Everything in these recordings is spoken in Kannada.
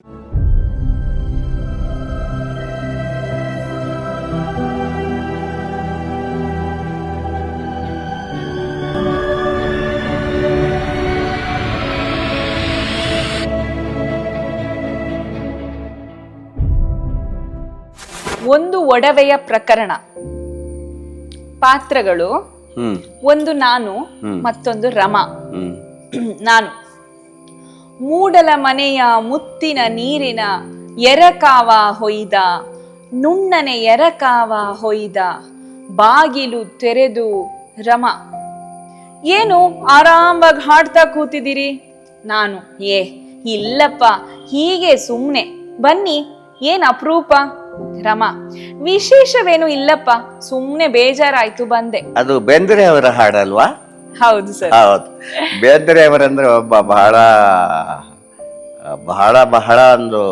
ಒಂದು ಒಡವೆಯ ಪ್ರಕರಣ. ಪಾತ್ರಗಳು. ಒಂದು ನಾನು ಮತ್ತೊಂದು ರಮಾ. ನಾನು. ಮೂಡಲ ಮನೆಯ ಮುತ್ತಿನ ನೀರಿನ ಎರಕಾವ ಹೊಯ್ದ, ನುಣ್ಣನೆ ಎರಕಾವ ಹೊಯ್ದ, ಬಾಗಿಲು ತೆರೆದು ರಮ. ಏನು ಆರಾಮಾಗಿ ಹಾಡ್ತಾ ಕೂತಿದ್ದೀರಿ? ನಾನು, ಏ, ಇಲ್ಲಪ್ಪ, ಹೀಗೆ ಸುಮ್ಮನೆ ಬನ್ನಿ, ಏನ್ ಅಪರೂಪ? ರಮ, ವಿಶೇಷವೇನು ಇಲ್ಲಪ್ಪ ಸುಮ್ಮನೆ ಬೇಜಾರಾಯ್ತು ಬಂದೆ. ಅದು ಬೆಂದ್ರೆ ಅವರ ಹಾಡಲ್ವಾ? ಹೌದು ಸರ್. ಹೌದು. ಬೇಂದ್ರೆ ಅವರಂದ್ರೆ ಒಬ್ಬ ಬಹಳ ಬಹಳ ಬಹಳ ಒಂದು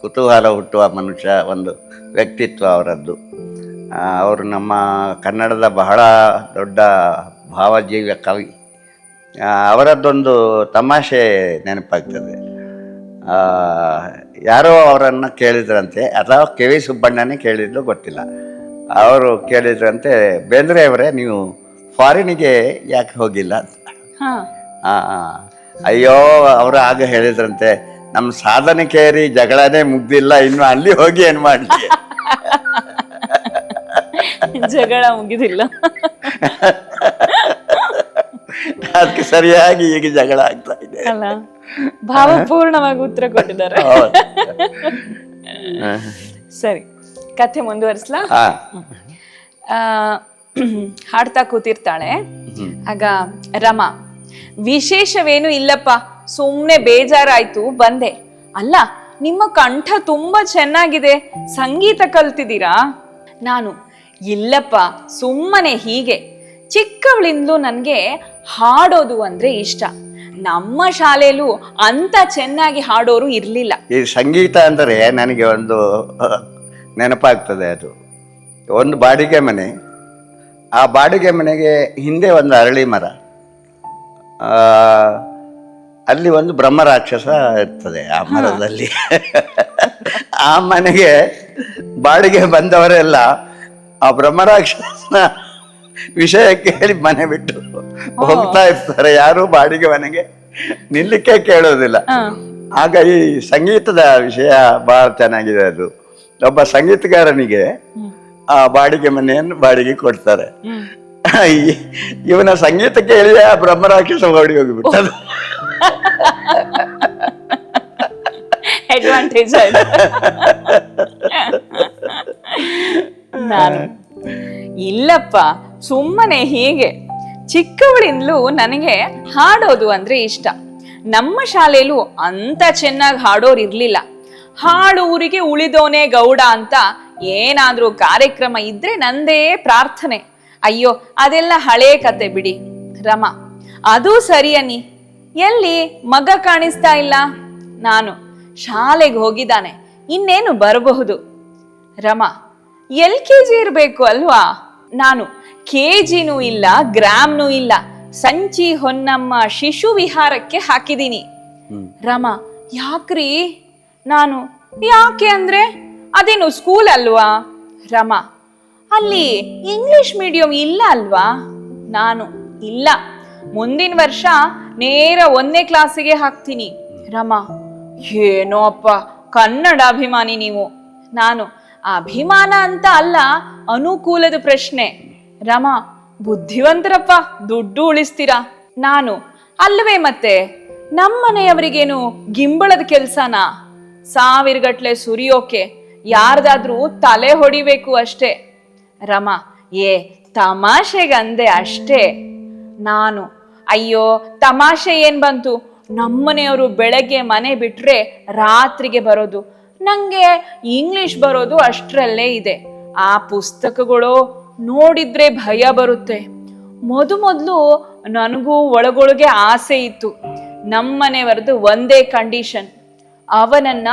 ಕುತೂಹಲ ಹುಟ್ಟುವ ಮನುಷ್ಯ, ಒಂದು ವ್ಯಕ್ತಿತ್ವ ಅವರದ್ದು. ಅವರು ನಮ್ಮ ಕನ್ನಡದ ಬಹಳ ದೊಡ್ಡ ಭಾವಜೀವ ಕವಿ. ಅವರದ್ದೊಂದು ತಮಾಷೆ ನೆನಪಾಗ್ತದೆ. ಯಾರೋ ಅವರನ್ನು ಕೇಳಿದ್ರಂತೆ, ಅಥವಾ ಕೆ ವಿ ಸುಬ್ಬಣ್ಣನೇ ಕೇಳಿದ್ದು ಗೊತ್ತಿಲ್ಲ. ಅವರು ಕೇಳಿದ್ರಂತೆ, ಬೇಂದ್ರೆ ಅವರೇ, ನೀವು ಫಾರಿನಿಗೆ ಯಾಕೆ ಹೋಗಿಲ್ಲ ಅಂತ. ಹಾ. ಅಯ್ಯೋ ಅವರು ಆಗ ಹೇಳಿದ್ರಂತೆ ನಮ್ಮ ಸಾಧನೆ ಕೇರಿ ಜಗಳನೇ ಮುಗ್ದಿಲ್ಲ ಇನ್ನು ಅಲ್ಲಿ ಹೋಗಿ ಏನು ಮಾಡ್ಲಿ ಜಗಳ ಮುಗಿದಿಲ್ಲ. ಅದಕ್ಕೆ ಸರಿಯಾಗಿ ಈಗ ಜಗಳ ಆಗ್ತಾ ಇದೆ. ಭಾವಪೂರ್ಣವಾಗಿ ಉತ್ತರ ಕೊಟ್ಟಿದ್ದಾರೆ. ಸರಿ ಕಥೆ ಮುಂದುವರಿಸ್ಲಾ? ಹಾಡ್ತಾ ಕೂತಿರ್ತಾಳೆ. ಆಗ ರಮ ವಿಶೇಷವೇನು ಇಲ್ಲಪ್ಪ ಸುಮ್ಮನೆ ಬೇಜಾರಾಯ್ತು ಬಂದೆ. ಅಲ್ಲ ನಿಮ್ಮ ಕಂಠ ತುಂಬಾ ಚೆನ್ನಾಗಿದೆ ಸಂಗೀತ ಕಲ್ತಿದ್ದೀರಾ? ನಾನು ಇಲ್ಲಪ್ಪ ಸುಮ್ಮನೆ ಹೀಗೆ. ಚಿಕ್ಕವಳಿಂದಲೂ ನನಗೆ ಹಾಡೋದು ಅಂದ್ರೆ ಇಷ್ಟ. ನಮ್ಮ ಶಾಲೆಯಲ್ಲೂ ಅಂತ ಚೆನ್ನಾಗಿ ಹಾಡೋರು ಇರ್ಲಿಲ್ಲ. ಈ ಸಂಗೀತ ಅಂದರೆ ನನಗೆ ಒಂದು ನೆನಪಾಗ್ತದೆ ಅದು. ಒಂದು ಬಾಡಿಗೆ ಮನೆ. ಆ ಬಾಡಿಗೆ ಮನೆಗೆ ಹಿಂದೆ ಒಂದು ಅರಳಿ ಮರ. ಆ, ಅಲ್ಲಿ ಒಂದು ಬ್ರಹ್ಮರಾಕ್ಷಸ ಇರ್ತದೆ ಆ ಮರದಲ್ಲಿ. ಆ ಮನೆಗೆ ಬಾಡಿಗೆ ಬಂದವರೆಲ್ಲ ಆ ಬ್ರಹ್ಮರಾಕ್ಷಸನ ವಿಷಯ ಕೇಳಿ ಮನೆ ಬಿಟ್ಟು ಹೋಗ್ತಾ ಇರ್ತಾರೆ. ಯಾರು ಬಾಡಿಗೆ ಮನೆಗೆ ನಿಲ್ಲಿಕ್ಕೆ ಕೇಳೋದಿಲ್ಲ. ಆಗ ಈ ಸಂಗೀತದ ವಿಷಯ ಬಹಳ ಚೆನ್ನಾಗಿದೆ ಅದು. ಒಬ್ಬ ಸಂಗೀತಗಾರನಿಗೆ ಆ ಬಾಡಿಗೆ ಮನೆಯನ್ನು ಬಾಡಿಗೆ ಕೊಡ್ತಾರೆ. ಇವನ ಸಂಗೀತ ಕೇಳಿ ಆ ಬ್ರಹ್ಮರಾಕ್ಷಸ ಓಡಿ ಹೋಗಿಬಿಟ್ಟದು. ಅಡ್ವಾಂಟೇಜ್ ನಾನು. ಇಲ್ಲಪ್ಪ, ಸುಮ್ಮನೆ ಹೀಗೆ. ಚಿಕ್ಕವಳಿಂದಲೂ ನನಗೆ ಹಾಡೋದು ಅಂದ್ರೆ ಇಷ್ಟ. ನಮ್ಮ ಶಾಲೆಯಲ್ಲೂ ಅಂತ ಚೆನ್ನಾಗಿ ಹಾಡೋರು ಇರ್ಲಿಲ್ಲ. ಹಾಡು ಊರಿಗೆ ಉಳಿದೋನೆ ಗೌಡ ಅಂತ ಏನಾದ್ರೂ ಕಾರ್ಯಕ್ರಮ ಇದ್ರೆ ನಂದೇ ಪ್ರಾರ್ಥನೆ. ಅಯ್ಯೋ ಅದೆಲ್ಲ ಹಳೇ ಕತೆ ಬಿಡಿ. ರಮ ಅದು ಸರಿ ಅನ್ನಿ ಎಲ್ಲಿ? ಮಗ ಕಾಣಿಸ್ತಾ ಇಲ್ಲ? ನಾನು ಶಾಲೆಗೆ ಹೋಗಿದ್ದಾನೆ. ಇನ್ನೇನು ಬರಬಹುದು? ರಮ ಎಲ್ ಕೆ ಜಿ ಇರಬೇಕು ಅಲ್ವಾ? ನಾನು ಕೆ ಜಿನೂ ಇಲ್ಲ ಗ್ರಾಮ್ನೂ ಇಲ್ಲ. ಸಂಚಿ ಹೊನ್ನಮ್ಮ ಶಿಶು ವಿಹಾರಕ್ಕೆ ಹಾಕಿದ್ದೀನಿ. ರಮ ಯಾಕ್ರಿ? ನಾನು ಯಾಕೆ ಅಂದ್ರೆ ಅದೇನು ಸ್ಕೂಲ್ ಅಲ್ವಾ? ರಮ, ಅಲ್ಲಿ ಇಂಗ್ಲಿಷ್ ಮೀಡಿಯಂ ಇಲ್ಲ ಅಲ್ವಾ? ನಾನು ಇಲ್ಲ. ಮುಂದಿನ ವರ್ಷ ನೇರ ಒಂದನೇ ಕ್ಲಾಸಿಗೆ ಹಾಕ್ತೀನಿ. ರಮ, ಏನೋ ಅಪ್ಪ, ಕನ್ನಡ ಅಭಿಮಾನಿ ನೀವು. ನಾನು ಅಭಿಮಾನ ಅಂತ ಅಲ್ಲ, ಅನುಕೂಲದ ಪ್ರಶ್ನೆ. ರಮ, ಬುದ್ಧಿವಂತರಪ್ಪ, ದುಡ್ಡು ಉಳಿಸ್ತೀರಾ? ನಾನು ಅಲ್ವೇ ಮತ್ತೆ? ನಮ್ಮನೆಯವರಿಗೇನು ಗಿಂಬಳದ ಕೆಲ್ಸನಾ? ಸಾವಿರಗಟ್ಲೆ ಸುರಿಯೋಕೆ. ಯಾರ್ದಾದ್ರೂ ತಲೆ ಹೊಡಿಬೇಕು ಅಷ್ಟೇ. ರಮ, ಏ, ತಮಾಷೆಗಂದೆ ಅಷ್ಟೇ. ನಾನು, ಅಯ್ಯೋ, ತಮಾಷೆ ಏನ್ ಬಂತು? ನಮ್ಮನೆಯವರು ಬೆಳಗ್ಗೆ ಮನೆ ಬಿಟ್ರೆ ರಾತ್ರಿಗೆ ಬರೋದು. ನಂಗೆ ಇಂಗ್ಲಿಷ್ ಬರೋದು ಅಷ್ಟರಲ್ಲೇ ಇದೆ. ಆ ಪುಸ್ತಕಗಳು ನೋಡಿದ್ರೆ ಭಯ ಬರುತ್ತೆ. ಮೊದ ಮೊದಲು ನನಗೂ ಒಳಗೊಳಗೆ ಆಸೆ ಇತ್ತು. ನಮ್ಮನೆಯವರದು ಒಂದೇ ಕಂಡೀಷನ್. ಅವನನ್ನ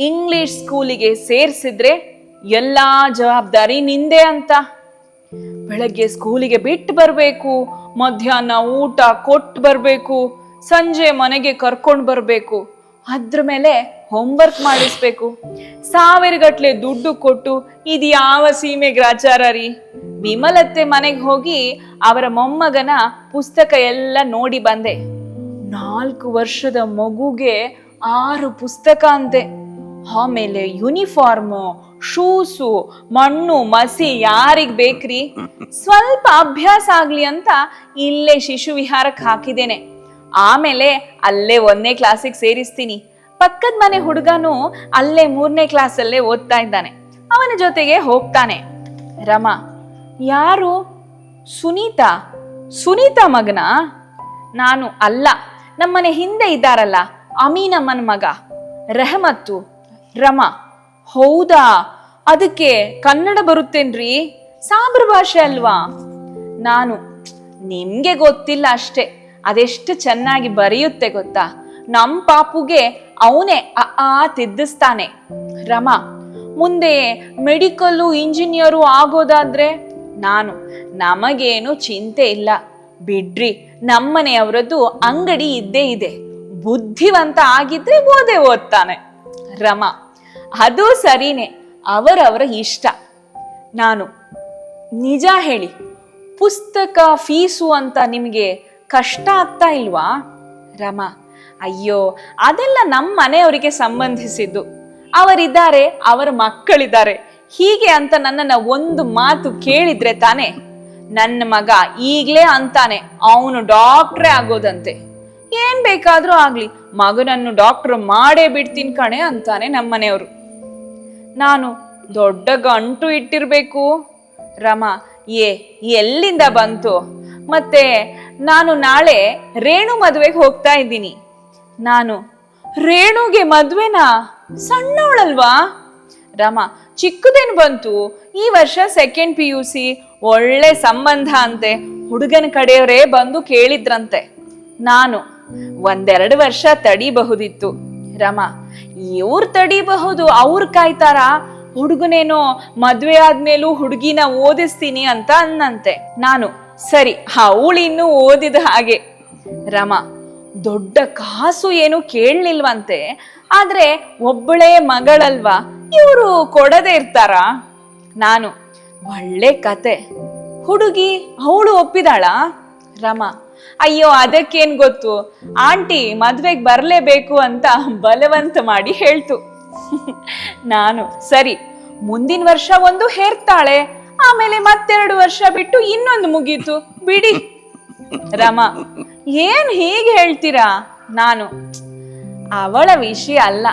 ಇಂಗ್ಲಿಷ್ ಸ್ಕೂಲಿಗೆ ಸೇರಿಸಿದ್ರೆ ಎಲ್ಲಾ ಜವಾಬ್ದಾರಿ ನಿಂದೆ ಅಂತ. ಬೆಳಗ್ಗೆ ಸ್ಕೂಲಿಗೆ ಬಿಟ್ಟು ಬರಬೇಕು, ಮಧ್ಯಾಹ್ನ ಊಟ ಕೊಟ್ಟು ಬರಬೇಕು, ಸಂಜೆ ಮನೆಗೆ ಕರ್ಕೊಂಡು ಬರಬೇಕು, ಅದ್ರ ಮೇಲೆ ಹೋಮ್ವರ್ಕ್ ಮಾಡಿಸ್ಬೇಕು. ಸಾವಿರಗಟ್ಲೆ ದುಡ್ಡು ಕೊಟ್ಟು ಇದು ಯಾವ ಸೀಮೆ ಗ್ರಾಚಾರ ರೀ? ವಿಮಲತ್ತೆ ಮನೆಗೆ ಹೋಗಿ ಅವರ ಮೊಮ್ಮಗನ ಪುಸ್ತಕ ಎಲ್ಲ ನೋಡಿ ಬಂದೆ. ನಾಲ್ಕು ವರ್ಷದ ಮಗುಗೆ ಆರು ಪುಸ್ತಕ ಅಂತೆ. ಆಮೇಲೆ ಯೂನಿಫಾರ್ಮು ಶೂಸು ಮಣ್ಣು, ಮಸಿ ಯಾರಿಗ್ ಬೇಕ್ರಿ? ಸ್ವಲ್ಪ ಅಭ್ಯಾಸ ಆಗ್ಲಿ ಅಂತ ಇಲ್ಲೇ ಶಿಶು ವಿಹಾರಕ್ಕೆ ಹಾಕಿದ್ದೇನೆ. ಆಮೇಲೆ ಅಲ್ಲೇ ಒಂದನೇ ಕ್ಲಾಸಿಗೆ ಸೇರಿಸ್ತೀನಿ. ಪಕ್ಕದ ಮನೆ ಹುಡುಗನು ಅಲ್ಲೇ ಮೂರನೇ ಕ್ಲಾಸಲ್ಲೇ ಓದ್ತಾ ಇದ್ದಾನೆ. ಅವನ ಜೊತೆಗೆ ಹೋಗ್ತಾನೆ. ರಮಾ, ಯಾರು? ಸುನೀತಾ? ಸುನೀತಾ ಮಗನ? ನಾನು ಅಲ್ಲ, ನಮ್ಮನೆ ಹಿಂದೆ ಇದ್ದಾರಲ್ಲ, ಅಮೀನಮ್ಮನ ಮಗ. ರೆಹಮತ್ತು. ರಮಾ. ಹೌದಾ? ಅದಕ್ಕೆ ಕನ್ನಡ ಬರುತ್ತೇನ್ರಿ? ಸಾಂಬ್ರ ಭಾಷೆ ಅಲ್ವಾ? ನಾನು, ನಿಮ್ಗೆ ಗೊತ್ತಿಲ್ಲ ಅಷ್ಟೇ. ಅದೆಷ್ಟು ಚೆನ್ನಾಗಿ ಬರೆಯುತ್ತೆ ಗೊತ್ತಾ? ನಮ್ ಪಾಪುಗೆ ಅವನೇ ಆ ತಿದ್ದಿಸ್ತಾನೆ. ರಮ, ಮುಂದೆ ಮೆಡಿಕಲ್ಲು ಇಂಜಿನಿಯರು ಆಗೋದಾದ್ರೆ? ನಾನು, ನಮಗೇನು ಚಿಂತೆ ಇಲ್ಲ. ಬಿಡ್ರಿ, ನಮ್ಮನೆಯವರದ್ದು ಅಂಗಡಿ ಇದ್ದೇ ಇದೆ. ಬುದ್ಧಿವಂತ ಆಗಿದ್ರೆ ಓದೇ ಓದ್ತಾನೆ. ರಮಾ ಅದು ಸರಿನೇ ಅವರವರ ಇಷ್ಟ. ನಾನು, ನಿಜ ಹೇಳಿ, ಪುಸ್ತಕ ಫೀಸು ಅಂತ ನಿಮಗೆ ಕಷ್ಟ ಆಗ್ತಾ ಇಲ್ವಾ? ರಮಾ, ಅಯ್ಯೋ, ಅದೆಲ್ಲ ನಮ್ಮ ಮನೆಯವರಿಗೆ ಸಂಬಂಧಿಸಿದ್ದು. ಅವರಿದ್ದಾರೆ, ಅವರ ಮಕ್ಕಳಿದ್ದಾರೆ. ಹೀಗೆ ಅಂತ ನನ್ನನ್ನ ಒಂದು ಮಾತು ಕೇಳಿದ್ರೆ ತಾನೆ? ನನ್ನ ಮಗ ಈಗ್ಲೇ ಅಂತಾನೆ, ಅವನು ಡಾಕ್ಟ್ರೇ ಆಗೋದಂತೆ. ಏನ್ ಬೇಕಾದ್ರೂ ಆಗ್ಲಿ, ಮಗನನ್ನು ಡಾಕ್ಟರ್ ಮಾಡೇ ಬಿಡ್ತೀನಿ ಕಣೆ ಅಂತಾನೆ ನಮ್ಮನೆಯವರು. ನಾನು ದೊಡ್ಡ ಗಂಟು ಇಟ್ಟಿರಬೇಕು. ರಮ, ಏ, ಎಲ್ಲಿಂದ ಬಂತು? ಮತ್ತೆ ನಾನು ನಾಳೆ ರೇಣು ಮದುವೆಗೆ ಹೋಗ್ತಾ ಇದ್ದೀನಿ. ನಾನು, ರೇಣುಗೆ ಮದುವೆನಾ? ಸಣ್ಣವಳಲ್ವಾ? ರಮ, ಚಿಕ್ಕದೇನು ಬಂತು? ಈ ವರ್ಷ ಸೆಕೆಂಡ್ ಪಿ ಯು ಸಿ ಒಳ್ಳೆ ಸಂಬಂಧ ಅಂತೆ. ಹುಡುಗನ ಕಡೆಯವರೇ ಬಂದು ಕೇಳಿದ್ರಂತೆ. ನಾನು ಒಂದೆರಡು ವರ್ಷ ತಡಿಬಹುದಿತ್ತು. ರಮಾ. ಇವ್ರು ತಡಿಬಹುದು? ಅವ್ರು ಕಾಯ್ತಾರ? ಹುಡುಗನೇನೋ ಮದ್ವೆ ಆದ್ಮೇಲೂ ಹುಡುಗಿನ ಓದಿಸ್ತೀನಿ ಅಂತ ಅನ್ನಂತೆ. ನಾನು, ಸರಿ, ಅವಳು ಇನ್ನೂ ಓದಿದ ಹಾಗೆ. ರಮ, ದೊಡ್ಡ ಕಾಸು ಏನು ಕೇಳಲಿಲ್ವಂತೆ. ಆದ್ರೆ ಒಬ್ಬಳೇ ಮಗಳಲ್ವಾ? ಇವರು ಕೊಡದೆ ಇರ್ತಾರಾ? ನಾನು, ಒಳ್ಳೆ ಕತೆ. ಹುಡುಗಿ, ಅವಳು ಒಪ್ಪಿದಾಳ? ರಮಾ ಅಯ್ಯೋ, ಅದಕ್ಕೇನ್ ಗೊತ್ತು? ಆಂಟಿ, ಮದ್ವೆಗ್ ಬರ್ಲೇಬೇಕು ಅಂತ ಬಲವಂತ ಮಾಡಿ ಹೇಳ್ತು. ನಾನು, ಸರಿ, ಮುಂದಿನ ವರ್ಷ ಒಂದು ಹೇರ್ತಾಳೆ, ಆಮೇಲೆ ಮತ್ತೆರಡು ವರ್ಷ ಬಿಟ್ಟು ಇನ್ನೊಂದು ಮುಗೀತು, ಬಿಡಿ. ರಮ, ಏನ್ ಹೀಗೆ ಹೇಳ್ತೀರಾ? ನಾನು, ಅವಳ ವಿಷಯ ಅಲ್ಲ,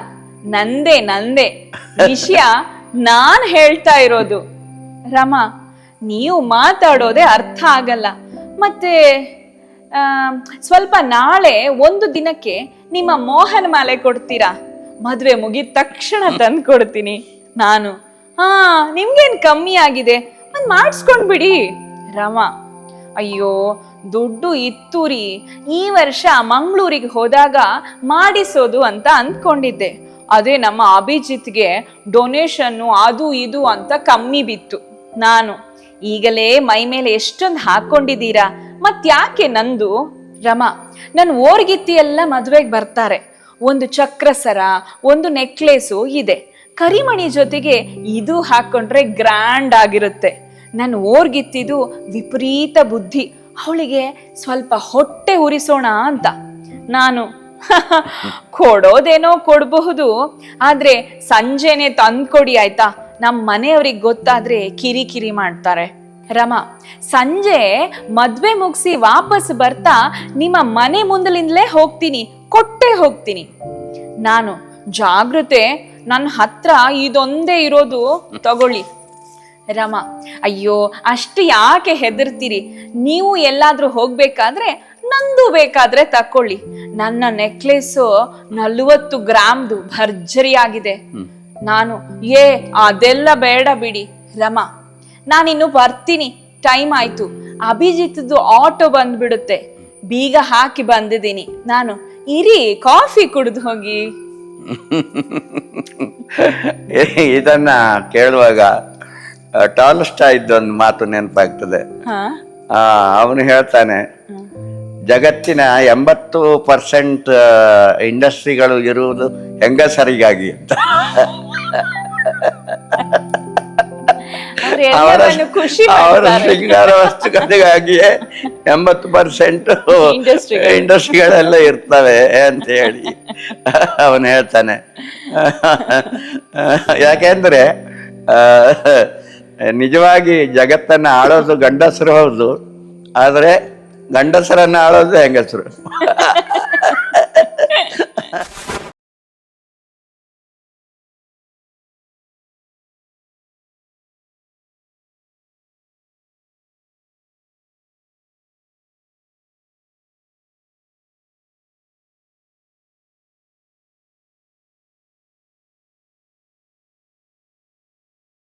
ನಂದೇ ನಂದೇ. ವಿಷಯ ನಾನ್ ಹೇಳ್ತಾ ಇರೋದು. ರಮ, ನೀವು ಮಾತಾಡೋದೇ ಅರ್ಥ ಆಗಲ್ಲ, ಮತ್ತೆ ಸ್ವಲ್ಪ ನಾಳೆ ಒಂದು ದಿನಕ್ಕೆ ನಿಮ್ಮ ಮೋಹನ ಮಾಲೆ ಕೊಡ್ತೀರಾ? ಮದುವೆ ಮುಗಿದ ತಕ್ಷಣ ತಂದು ಕೊಡ್ತೀನಿ ನಾನು. ಹಾ, ನಿಮ್ಗೇನು ಕಮ್ಮಿ ಆಗಿದೆ? ಒಂದು ಮಾಡಿಸ್ಕೊಂಡ್ಬಿಡಿ. ರಮಾ, ಅಯ್ಯೋ, ದುಡ್ಡು ಇತ್ತು ರೀ. ಈ ವರ್ಷ ಮಂಗಳೂರಿಗೆ ಹೋದಾಗ ಮಾಡಿಸೋದು ಅಂತ ಅಂದ್ಕೊಂಡಿದ್ದೆ. ಅದೇ ನಮ್ಮ ಅಭಿಜಿತ್ಗೆ ಡೊನೇಷನ್ನು ಅದು ಇದು ಅಂತ ಕಮ್ಮಿ ಬಿತ್ತು. ನಾನು, ಈಗಲೇ ಮೈ ಮೇಲೆ ಎಷ್ಟೊಂದು ಹಾಕೊಂಡಿದ್ದೀರಾ? ಮತ್ಯಾಕೆ ನಂದು? ರಮಾ ನನ್ನ ಓರ್ಗಿತ್ತಿ ಎಲ್ಲ ಮದುವೆಗೆ ಬರ್ತಾರೆ. ಒಂದು ಚಕ್ರಸರ, ಒಂದು ನೆಕ್ಲೇಸು ಇದೆ. ಕರಿಮಣಿ ಜೊತೆಗೆ ಇದು ಹಾಕೊಂಡ್ರೆ ಗ್ರ್ಯಾಂಡ್ ಆಗಿರುತ್ತೆ. ನನ್ನ ಓರ್ಗಿತ್ತಿದು ವಿಪರೀತ ಬುದ್ಧಿ. ಅವಳಿಗೆ ಸ್ವಲ್ಪ ಹೊಟ್ಟೆ ಉರಿಸೋಣ ಅಂತ. ನಾನು ಕೊಡೋದೇನೋ ಕೊಡಬಹುದು. ಆದ್ರೆ ಸಂಜೆನೆ ತಂದ್ಕೊಡಿ ಆಯ್ತಾ? ನಮ್ಮ ಮನೆಯವ್ರಿಗೆ ಗೊತ್ತಾದ್ರೆ ಕಿರಿ ಕಿರಿ ಮಾಡ್ತಾರೆ. ರಮಾ ಸಂಜೆ ಮದ್ವೆ ಮುಗಿಸಿ ವಾಪಸ್ ಬರ್ತಾ ನಿಮ್ಮ ಮನೆ ಮುಂದಲಿಂದಲೇ ಹೋಗ್ತೀನಿ ಕೊಟ್ಟೆ ಹೋಗ್ತೀನಿ. ನಾನು ಜಾಗೃತೆ ನನ್ನ ಹತ್ರ ಇದೊಂದೇ ಇರೋದು ತಗೊಳ್ಳಿ. ರಮಾ ಅಯ್ಯೋ ಅಷ್ಟು ಯಾಕೆ ಹೆದರ್ತೀರಿ? ನೀವು ಎಲ್ಲಾದ್ರೂ ಹೋಗ್ಬೇಕಾದ್ರೆ ನಂದು ಬೇಕಾದ್ರೆ ತಕೊಳ್ಳಿ ನನ್ನ ನೆಕ್ಲೆಸ್ಸು ನಲವತ್ತು ಗ್ರಾಮ್ದು ಭರ್ಜರಿಯಾಗಿದೆ. ನಾನು ಏ ಅದೆಲ್ಲ ಬೇಡ ಬಿಡಿ. ರಮಾ ನಾನಿನ್ನು ಬರ್ತೀನಿ. ಟೈಮ್ ಆಯ್ತು. ಅಭಿಜಿತ್ದು ಆಟೋ ಬಂದ್ಬಿಡುತ್ತೆ. ಬೀಗ ಹಾಕಿ ಬಂದಿದ್ದೀನಿ. ನಾನು ಇರಿ ಕಾಫಿ ಕುಡಿದು ಹೋಗಿ. ಇದನ್ನ ಕೇಳುವಾಗ ಟಾಲ್ಸ್ಟಾ ಇದ್ದೊಂದು ಮಾತು ನೆನಪಾಗ್ತದೆ. ಅವನು ಹೇಳ್ತಾನೆ ಜಗತ್ತಿನ ಎಂಬತ್ತು ಪರ್ಸೆಂಟ್ ಇಂಡಸ್ಟ್ರಿಗಳು ಇರುವುದು ಹೆಂಗಸರಿಗಾಗಿ ಅಂತ. ಎಲ್ಲವನ್ನು ಖುಷಿ ಅವರ ಶೃಂಗಾರ ವಸ್ತು ಕಥೆಗಾಗಿಯೇ ಎಂಬತ್ತು ಪರ್ಸೆಂಟ್ ಇಂಡಸ್ಟ್ರಿಗಳೆಲ್ಲ ಇರ್ತವೆ ಅಂತ ಹೇಳಿ ಅವನು ಹೇಳ್ತಾನೆ. ಯಾಕೆಂದ್ರೆ ನಿಜವಾಗಿ ಜಗತ್ತನ್ನ ಆಳೋದು ಗಂಡಸರು ಹೌದು ಆದರೆ ಗಂಡಸರನ್ನ ಆಳೋದು ಹೆಂಗಸರು.